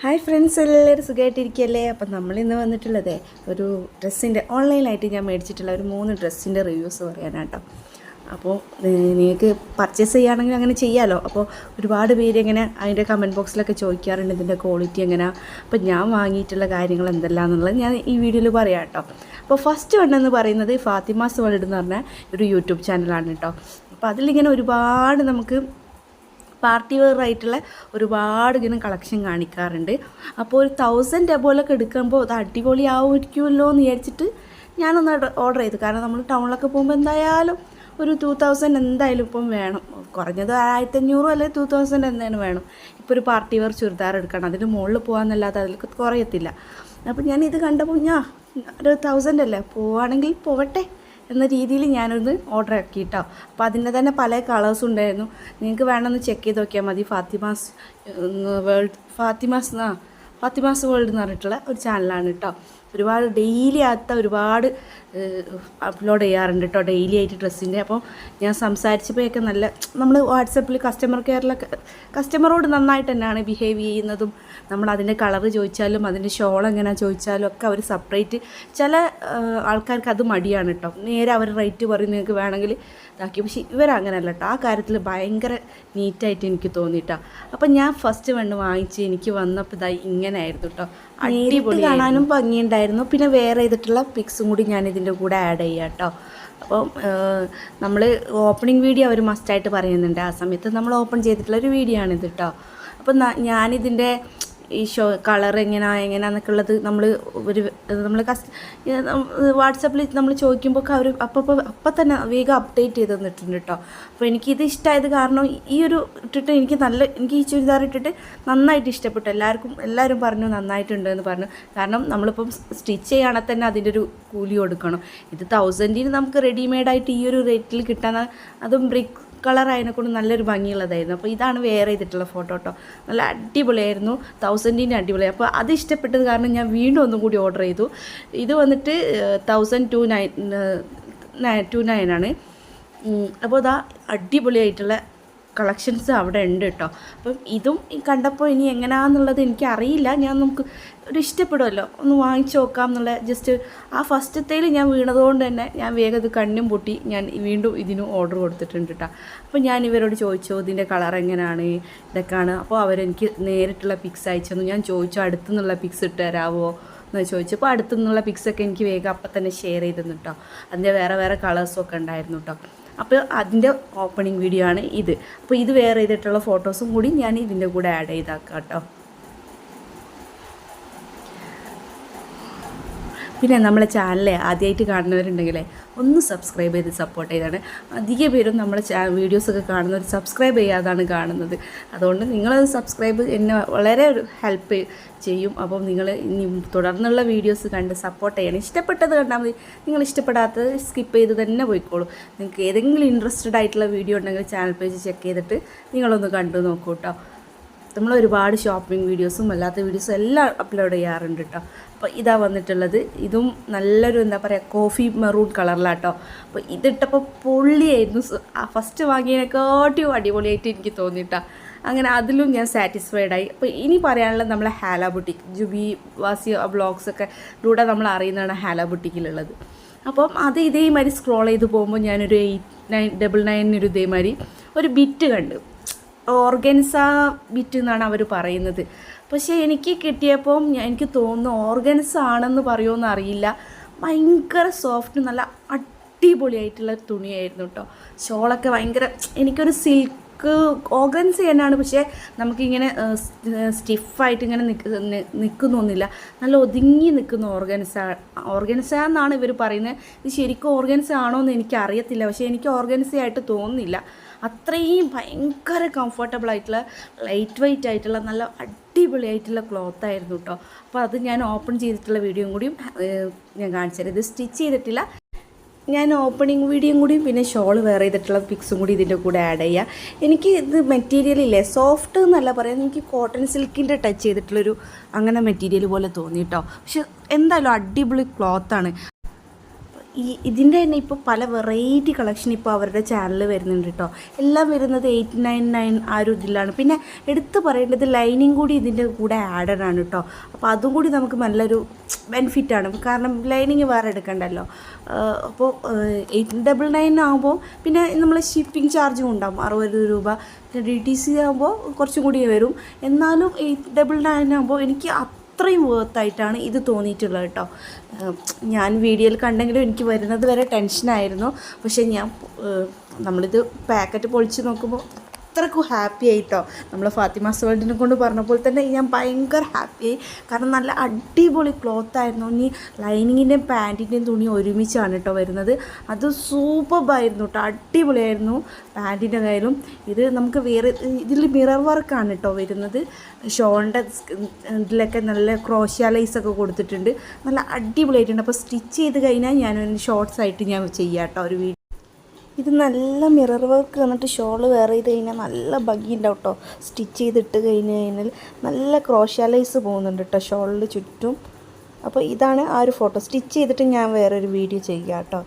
Hi friends എല്ലാവരും സുഖമായിട്ടിരിക്കുകയല്ലേ അപ്പം നമ്മൾ ഇന്ന് വന്നിട്ടുള്ളത് ഒരു ഡ്രസ്സിന്റെ ഓൺലൈനായിട്ട് ഞാൻ മേടിച്ചിട്ടുള്ള ഒരു മൂന്ന് ഡ്രസ്സിന്റെ റിവ്യൂസ് പറയാനാട്ടോ. അപ്പോൾ നിങ്ങൾക്ക് പർച്ചേസ് ചെയ്യുകയാണെങ്കിൽ അങ്ങനെ ചെയ്യാമല്ലോ അപ്പോൾ ഒരുപാട് പേര് ഇങ്ങനെ അതിന്റെ കമന്റ് ബോക്സിലൊക്കെ ചോദിക്കാറുണ്ട് ഇതിന്റെ ക്വാളിറ്റി എങ്ങനെ. അപ്പോൾ ഞാൻ വാങ്ങിയിട്ടുള്ള കാര്യങ്ങൾ എന്തെല്ലാം എന്നുള്ളത് ഞാൻ ഈ വീഡിയോയിൽ പറയാം കേട്ടോ അപ്പോൾ ഫസ്റ്റ് വണ്ണെന്ന് പറയുന്നത് ഫാത്തിമാസ് വേൾഡ് എന്ന് പറഞ്ഞ ഒരു യൂട്യൂബ് ചാനലാണ് കേട്ടോ അപ്പോൾ അതിലിങ്ങനെ ഒരുപാട് നമുക്ക് പാർട്ടി വെയർ ആയിട്ടുള്ള ഒരുപാട് ഇങ്ങനെ കളക്ഷൻ കാണിക്കാറുണ്ട്. അപ്പോൾ ഒരു തൗസൻഡ് എബോലൊക്കെ എടുക്കുമ്പോൾ അത് അടിപൊളിയാവുമായിരിക്കുമല്ലോ എന്ന് വിചാരിച്ചിട്ട് ഞാനൊന്ന് ഓർഡർ ചെയ്തു. കാരണം നമ്മൾ ടൗണിലൊക്കെ പോകുമ്പോൾ എന്തായാലും ഒരു ടു തൗസൻഡ് എന്തായാലും ഇപ്പം വേണം. കുറഞ്ഞത് ആയിരത്തഞ്ഞൂറും അല്ലെങ്കിൽ ടു തൗസൻഡ് എന്തായാലും വേണം. ഇപ്പോൾ ഒരു പാർട്ടി വെയർ ചുരിദാർ എടുക്കണം. അതിന്റെ മുകളിൽ പോകാമെന്നല്ലാതെ അതിൽ കുറയത്തില്ല. അപ്പോൾ ഞാൻ ഇത് കണ്ടപ്പോൾ ഞാൻ ഒരു തൗസൻഡ് അല്ലേ? പോവുകയാണെങ്കിൽ പോവട്ടെ. എന്ന രീതിയിൽ ഞാനൊന്ന് ഓർഡർ ആക്കി കേട്ടോ അപ്പോൾ അതിന്റെ തന്നെ പല കളേഴ്സ് ഉണ്ടായിരുന്നു. നിങ്ങൾക്ക് വേണമെന്ന് ചെക്ക് ചെയ്ത് നോക്കിയാൽ മതി. ഫാത്തിമാസ് വേൾഡ് ഫാത്തിമാസ് ഫാത്തിമാസ് വേൾഡ് എന്ന് പറഞ്ഞിട്ടുള്ള ഒരു ചാനലാണ് കേട്ടോ ഒരുപാട് ഡെയിലി ആത്ത ഒരുപാട് അപ്ലോഡ് ചെയ്യാറുണ്ട് കേട്ടോ ഡെയിലി ആയിട്ട് ഡ്രസ്സിന്റെ അപ്പോൾ ഞാൻ സംസാരിച്ചപ്പോഴൊക്കെ നല്ല നമ്മൾ വാട്സപ്പിൽ കസ്റ്റമർ കെയറിലൊക്കെ കസ്റ്റമറോട് നന്നായിട്ട് തന്നെയാണ് ബിഹേവ് ചെയ്യുന്നതും. നമ്മൾ അതിന്റെ കളർ ചോദിച്ചാലും അതിന്റെ ഷോൾ എങ്ങനെയാണ് ചോദിച്ചാലും ഒക്കെ അവർ സെപ്പറേറ്റ് ചില ആൾക്കാർക്ക് അത് മടിയാണ് കേട്ടോ നേരെ അവർ റേറ്റ് പറയും നിങ്ങൾക്ക് വേണമെങ്കിൽ ഇതാക്കി. പക്ഷേ ഇവരങ്ങനെയല്ല കേട്ടോ ആ കാര്യത്തിൽ ഭയങ്കര നീറ്റായിട്ട് എനിക്ക് തോന്നിയിട്ടാണ് അപ്പം ഞാൻ ഫസ്റ്റ് വേണ്ട വാങ്ങിച്ച് എനിക്ക് വന്നപ്പോൾ ഇതായി ഇങ്ങനെ ആയിരുന്നു കേട്ടോ അടിപൊളി കാണാനും ഭംഗിയുണ്ടായിരുന്നു. പിന്നെ വേറെ ചെയ്തിട്ടുള്ള പിക്സും കൂടി ഞാൻ ഇതിന്റെ കൂടെ ആഡ് ചെയ്യാം കേട്ടോ അപ്പം നമ്മൾ ഓപ്പണിംഗ് വീഡിയോ അവർ മസ്റ്റായിട്ട് പറയുന്നുണ്ട്. ആ സമയത്ത് നമ്മൾ ഓപ്പൺ ചെയ്തിട്ടുള്ള ഒരു വീഡിയോ ആണിത് കേട്ടോ അപ്പം ഞാനിതിന്റെ ഈ ഷോ കളർ എങ്ങനെയാ എങ്ങനെയാന്നൊക്കെ ഉള്ളത് നമ്മൾ ഒരു നമ്മൾ കസ് വാട്സപ്പിൽ നമ്മൾ ചോദിക്കുമ്പോൾ അവർ അപ്പോൾ അപ്പം തന്നെ വേഗം അപ്ഡേറ്റ് ചെയ്ത് തന്നിട്ടുണ്ട് കേട്ടോ അപ്പോൾ എനിക്കിത് ഇഷ്ടമായത് കാരണം ഈ ഒരു ഇട്ടിട്ട് എനിക്ക് നല്ല എനിക്ക് ഈ ചുരിദാർ ഇട്ടിട്ട് നന്നായിട്ട് ഇഷ്ടപ്പെട്ടു. എല്ലാവർക്കും എല്ലാവരും പറഞ്ഞു നന്നായിട്ടുണ്ട് എന്ന് പറഞ്ഞു. കാരണം നമ്മളിപ്പം സ്റ്റിച്ച് ചെയ്യുകയാണെങ്കിൽ തന്നെ അതിന്റെ ഒരു കൂലി കൊടുക്കണം. ഇത് തൗസൻഡിന് നമുക്ക് റെഡിമെയ്ഡായിട്ട് ഈ ഒരു റേറ്റിൽ കിട്ടാൻ അതും ബ്രിക്ക് കളർ അതിനെക്കൊണ്ട് നല്ലൊരു ഭംഗിയുള്ളതായിരുന്നു. അപ്പോൾ ഇതാണ് വേറെ ചെയ്തിട്ടുള്ള ഫോട്ടോ കേട്ടോ നല്ല അടിപൊളിയായിരുന്നു. തൗസൻഡിന്റെ അടിപൊളി. അപ്പോൾ അത് ഇഷ്ടപ്പെട്ടത് കാരണം ഞാൻ വീണ്ടും ഒന്നും കൂടി ഓർഡർ ചെയ്തു. ഇത് വന്നിട്ട് തൗസൻഡ് ടു നയൻ ടു നയനാണ് അപ്പോൾ ഇതാ അടിപൊളിയായിട്ടുള്ള കളക്ഷൻസ് അവിടെ ഉണ്ട് കേട്ടോ അപ്പം ഇതും കണ്ടപ്പോൾ ഇനി എങ്ങനെയാണെന്നുള്ളത് എനിക്ക് അറിയില്ല ഞാൻ നമുക്ക് ഒരു ഇഷ്ടപ്പെടുമല്ലോ. ഒന്ന് വാങ്ങിച്ചു നോക്കാം എന്നുള്ള ജസ്റ്റ് ആ ഫസ്റ്റത്തേൽ ഞാൻ വീണതുകൊണ്ട് തന്നെ ഞാൻ വേഗം ഇത് കണ്ണും പൊട്ടി ഞാൻ വീണ്ടും ഇതിന് ഓർഡർ കൊടുത്തിട്ടുണ്ട് കേട്ടോ അപ്പോൾ ഞാൻ ഇവരോട് ചോദിച്ചു ഇതിന്റെ കളർ എങ്ങനെയാണ് ഇതൊക്കെയാണ്. അപ്പോൾ അവരെനിക്ക് നേരിട്ടുള്ള പിക്സ് അയച്ചു തന്നു. ഞാൻ ചോദിച്ചു അടുത്തുനിന്നുള്ള പിക്സ് ഇട്ട് തരാമോ എന്ന് ചോദിച്ചപ്പോൾ അടുത്തു നിന്നുള്ള പിക്സൊക്കെ എനിക്ക് വേഗം അപ്പം തന്നെ ഷെയർ ചെയ്തിരുന്നു കേട്ടോ അതിന്റെ വേറെ വേറെ കളേഴ്സും ഒക്കെ ഉണ്ടായിരുന്നു കേട്ടോ അപ്പോൾ അതിന്റെ ഓപ്പണിംഗ് വീഡിയോ ആണ് ഇത്. അപ്പോൾ ഇത് വേറെ ചെയ്തിട്ടുള്ള ഫോട്ടോസും കൂടി ഞാൻ ഇതിന്റെ കൂടെ ആഡ് ചെയ്താക്കാം കേട്ടോ. പിന്നെ നമ്മളെ ചാനൽ ആദ്യമായിട്ട് കാണുന്നവരുണ്ടെങ്കിൽ ഒന്ന് സബ്സ്ക്രൈബ് ചെയ്ത് സപ്പോർട്ട് ചെയ്താണ്. അധിക പേരും നമ്മളെ വീഡിയോസൊക്കെ കാണുന്നവർ സബ്സ്ക്രൈബ് ചെയ്യാതാണ് കാണുന്നത്. അതുകൊണ്ട് നിങ്ങളത് സബ്സ്ക്രൈബ് എന്നെ വളരെ ഒരു ഹെൽപ്പ് ചെയ്യും. അപ്പം നിങ്ങൾ ഇനി തുടർന്നുള്ള വീഡിയോസ് കണ്ട് സപ്പോർട്ട് ചെയ്യണം. ഇഷ്ടപ്പെട്ടത് കണ്ടാൽ മതി. നിങ്ങൾ ഇഷ്ടപ്പെടാത്തത് സ്കിപ്പ് ചെയ്ത് തന്നെ പോയിക്കോളൂ. നിങ്ങൾക്ക് ഏതെങ്കിലും ഇൻട്രസ്റ്റഡ് ആയിട്ടുള്ള വീഡിയോ ഉണ്ടെങ്കിൽ ചാനൽ പേജ് ചെക്ക് ചെയ്തിട്ട് നിങ്ങളൊന്ന് കണ്ടു നോക്കൂ കേട്ടോ നമ്മൾ ഒരുപാട് ഷോപ്പിംഗ് വീഡിയോസും അല്ലാത്ത വീഡിയോസും എല്ലാം അപ്ലോഡ് ചെയ്യാറുണ്ട് കേട്ടോ അപ്പോൾ ഇതാ വന്നിട്ടുള്ളത്. ഇതും നല്ലൊരു എന്താ പറയുക കോഫി മെറൂൺ കളറിലാട്ടോ അപ്പോൾ ഇതിട്ടപ്പോൾ പൊള്ളിയായിരുന്നു. ആ ഫസ്റ്റ് വാങ്ങിയതിനെക്കാട്ടിയും അടിപൊളിയായിട്ട് എനിക്ക് തോന്നിയിട്ടാ അങ്ങനെ അതിലും ഞാൻ സാറ്റിസ്ഫൈഡ് ആയി. അപ്പോൾ ഇനി പറയാനുള്ളത് നമ്മളെ ഹാല ബുട്ടിക് ജുബി വാസി ബ്ലോഗ്സൊക്കെ ലൂടെ നമ്മൾ അറിയുന്നതാണ് ഹാല ബുട്ടിക്കിലുള്ളത് അപ്പം അത് ഇതേമാതിരി സ്ക്രോൾ ചെയ്ത് പോകുമ്പോൾ ഞാനൊരു എയ്റ്റ് നയൻ ഡബിൾ നയനിനൊരു ഇതേമാതിരി ഒരു ബിറ്റ് കണ്ടു. ഓർഗൻസ ബിറ്റ് എന്നാണ് അവർ പറയുന്നത്. പക്ഷേ എനിക്ക് കിട്ടിയപ്പോൾ എനിക്ക് തോന്നുന്നു ഓർഗൻസ ആണെന്ന് പറയുമെന്ന് അറിയില്ല. ഭയങ്കര സോഫ്റ്റ് നല്ല അടിപൊളിയായിട്ടുള്ള തുണിയായിരുന്നു കേട്ടോ ഷോളൊക്കെ ഭയങ്കര എനിക്കൊരു സിൽക്ക് ഓർഗൻസ് തന്നെയാണ്. പക്ഷേ നമുക്കിങ്ങനെ സ്റ്റിഫായിട്ട് ഇങ്ങനെ നിൽക്ക് നിൽക്കുന്നൊന്നുമില്ല നല്ല ഒതുങ്ങി നിൽക്കുന്ന ഓർഗൻസ ഓർഗൻസ എന്നാണ് ഇവർ പറയുന്നത്. ഇത് ശരിക്കും ഓർഗൻസ ആണോ എന്ന് എനിക്കറിയത്തില്ല. പക്ഷേ എനിക്ക് ഓർഗൻസ ആയിട്ട് തോന്നുന്നില്ല. അത്രയും ഭയങ്കര കംഫർട്ടബിൾ ആയിട്ടുള്ള ലൈറ്റ് വെയിറ്റ് ആയിട്ടുള്ള നല്ല അടിപൊളിയായിട്ടുള്ള ക്ലോത്ത് ആയിരുന്നു കേട്ടോ അപ്പോൾ അത് ഞാൻ ഓപ്പൺ ചെയ്തിട്ടുള്ള വീഡിയോയും കൂടിയും ഞാൻ കാണിച്ചത് ഇത് സ്റ്റിച്ച് ചെയ്തിട്ടില്ല. ഞാൻ ഓപ്പണിംഗ് വീഡിയോയും കൂടിയും പിന്നെ ഷോൾ വേറെ ചെയ്തിട്ടുള്ള പിക്സും കൂടി ഇതിന്റെ കൂടെ ആഡ് ചെയ്യുക എനിക്ക് ഇത് മെറ്റീരിയൽ ഇല്ലേ? സോഫ്റ്റ് എന്നല്ല പറയാം എനിക്ക് കോട്ടൺ സിൽക്കിന്റെ ടച്ച് ചെയ്തിട്ടുള്ളൊരു അങ്ങനെ മെറ്റീരിയൽ പോലെ തോന്നി കേട്ടോ പക്ഷെ എന്തായാലും അടിപൊളി ക്ലോത്താണ് ഈ ഇതിന്റെ തന്നെ ഇപ്പോൾ പല വെറൈറ്റി കളക്ഷൻ ഇപ്പോൾ അവരുടെ ചാനലിൽ വരുന്നുണ്ട് കേട്ടോ എല്ലാം വരുന്നത് എയ്റ്റ് നയൻ നയൻ ആ ഒരു ഇതിലാണ്. പിന്നെ എടുത്തു പറയേണ്ടത് ലൈനിങ് കൂടി ഇതിന്റെ കൂടെ ആഡഡ് ആണ് കേട്ടോ അപ്പോൾ അതും കൂടി നമുക്ക് നല്ലൊരു ബെനിഫിറ്റാണ് കാരണം ലൈനിങ് വേറെ എടുക്കണ്ടല്ലോ. അപ്പോൾ എയ്റ്റ് ഡബിൾ നയൻ ആകുമ്പോൾ പിന്നെ നമ്മൾ ഷിപ്പിംഗ് ചാർജും ഉണ്ടാകും അറുപത് രൂപ. ഡി ടി സി ആകുമ്പോൾ കുറച്ചും കൂടി വരും. എന്നാലും എയ്റ്റ് ഡബിൾ നയൻ ആകുമ്പോൾ എനിക്ക് അത്രയും വേർത്തായിട്ടാണ് ഇത് തോന്നിയിട്ടുള്ളത് കേട്ടോ ഞാൻ വീഡിയോയിൽ കണ്ടെങ്കിലും എനിക്ക് വരുന്നത് വരെ ടെൻഷനായിരുന്നു പക്ഷേ ഞാൻ നമ്മളിത് പാക്കറ്റ് പൊളിച്ച് നോക്കുമ്പോൾ അത്രക്കും ഹാപ്പി ആയിട്ടോ. നമ്മൾ ഫാത്തിമ വേൾഡിനെ കൊണ്ട് പറഞ്ഞപ്പോൾ തന്നെ ഞാൻ ഭയങ്കര ഹാപ്പിയായി കാരണം നല്ല അടിപൊളി ക്ലോത്ത് ആയിരുന്നു. ഇനി ലൈനിങ്ങിന്റെയും പാന്റിന്റെയും തുണി ഒരുമിച്ചാണ് കേട്ടോ വരുന്നത്. അത് സൂപ്പർബായിരുന്നു കേട്ടോ അടിപൊളിയായിരുന്നു പാന്റിന്റെ കയ്യിലും ഇത് നമുക്ക് വേറെ ഇതിൽ മിറർ വർക്കാണ് കേട്ടോ വരുന്നത്. ഷോളിന്റെ ഇതിലൊക്കെ നല്ല ക്രോഷ്യ ലൈസ് ഒക്കെ കൊടുത്തിട്ടുണ്ട്. നല്ല അടിപൊളിയായിട്ടുണ്ട്. അപ്പോൾ സ്റ്റിച്ച് ചെയ്ത് കഴിഞ്ഞാൽ ഞാനൊരു ഷോർട്സ് ആയിട്ട് ഞാൻ ചെയ്യാം കേട്ടോ ഒരു വീഡിയോ. ഇത് നല്ല മിറർ വർക്ക് വന്നിട്ട് ഷോൾ വെയർ ചെയ്ത് കഴിഞ്ഞാൽ നല്ല ഭംഗിയുണ്ടാവും കേട്ടോ. സ്റ്റിച്ച് ചെയ്തിട്ട് കഴിഞ്ഞ് കഴിഞ്ഞാൽ നല്ല ക്രോഷ്യാലൈസ് പോകുന്നുണ്ട് കേട്ടോ ഷോളിൽ ചുറ്റും. അപ്പോൾ ഇതാണ് ആ ഒരു ഫോട്ടോ സ്റ്റിച്ച് ചെയ്തിട്ട് ഞാൻ വേറൊരു വീഡിയോ ചെയ്യുക കേട്ടോ.